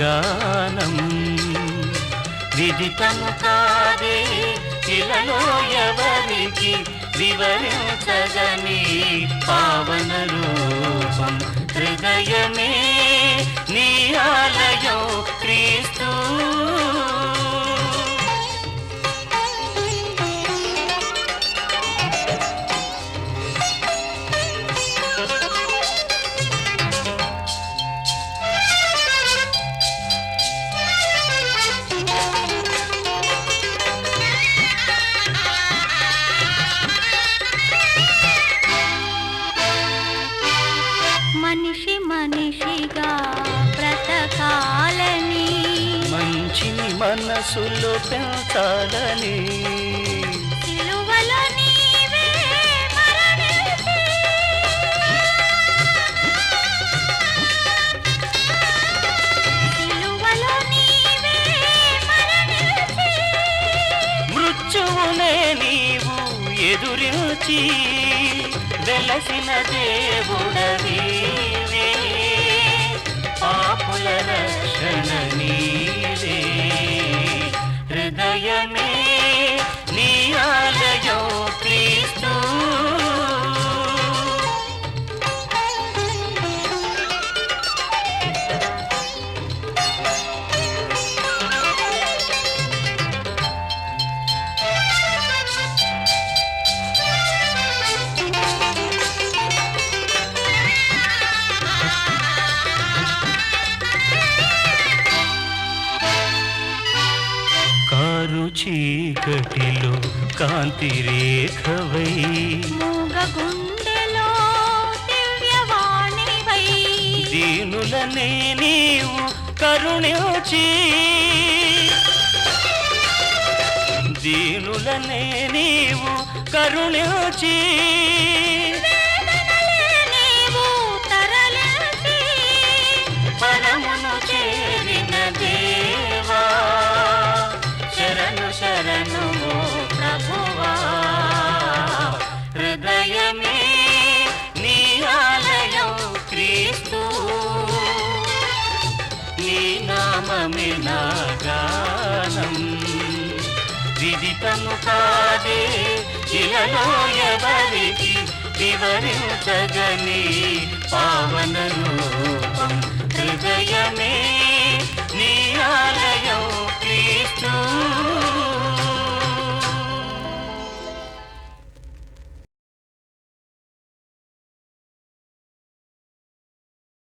గానం. విదితము కాదే ఇలలో ఎవరికి వివరించగని పావన రూపం హృదయమే నీ ఆలయ మనిషిగా బ్రతకాలని. మంచిని మనసులో పెంచాలని. మృత్యువునే నీవు ఎదురించి వెలసిన దేవుడవీవే. పాపుల రక్షణ చీకటిలో కాంతి రేఖవై. మూగ గుండెలో దివ్యవాణివై. దీనులనే నీవు కరుణించి. దీనులనే నీవు కరుణించి. నామమే నా గానం విదితము కాదే ఇలలో ఎవరికి వివరించగని పావన రూపం హృదయమే